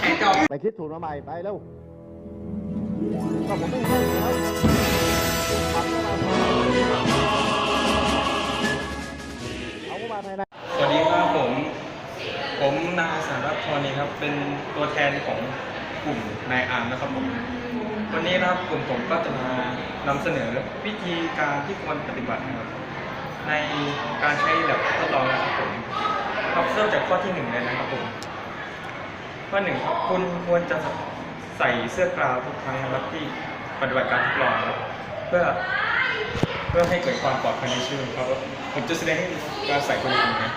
ให้จบไปคิดถูกมาใหม่ไปเร็วก็ผมไม่ให้แล้วปัดเข้ามาเอาเข้ามาภายในสวัสดีครับผม ผมนายสารัตน์ธรณีครับ เป็นตัวแทนของกลุ่มนายอาร์มนะครับผม วันนี้นะครับกลุ่มผมก็จะมานำเสนอวิธีการที่ควรปฏิบัตินะครับ ในการใช้แลบทดลองนะครับผมครับเริ่มจากข้อที่หนึ่งเลยนะครับผม ข้อหนึ่งครับคุณควรจะใส่เสื้อกราวทุกครั้งนะครับที่ปฏิบัติการทดลองครับเพื่อเพื่อให้เกิดความปลอดภัยในชีวิตครับผมจะแสดงให้ดูการใส่คนอื่นนะ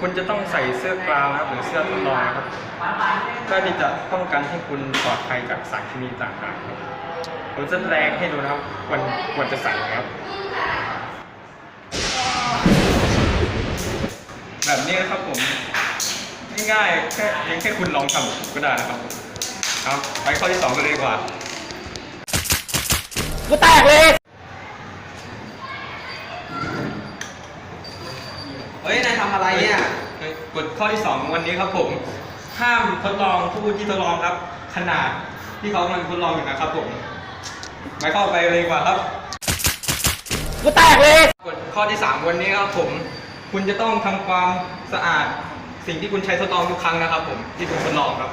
คุณจะต้องใส่เสื้อกราวนะครับหรือเสื้อทดลองนะครับเพื่อที่จะป้องกันให้คุณปลอดภัยจากสารเคมีต่างๆครับผมจะแสดงให้ดูนะครับควรควรจะใส่ครับ แบบนี้นะครับผมง่ายๆแค่เพียงแค่คุณลองทำก็ได้นะครับ ครับ ไปข้อที่สองกันเลยดีกว่าก็แตกเลย ฮ้ย นายทำอะไรเนี่ยกฎข้อที่2วันนี้ครับผม ห้ามทดลองผู้ที่ทดลองครับ ขนาดที่เขากำลังทดลองอยู่นะครับผมไปเข้าไปเลยดีกว่าครับก็แตกเลย กฎข้อที่3วันนี้ครับผม คุณจะต้องทำความสะอาดสิ่งที่คุณใช้ทดลองทุกครั้งนะครับ ผมที่คุณทดลองครับ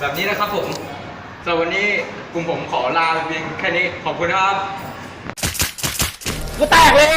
แบบนี้นะครับผมสำหรับวันนี้กลุ่มผมขอลาเพียงแค่นี้ขอบคุณนะครับ กูแตกเลย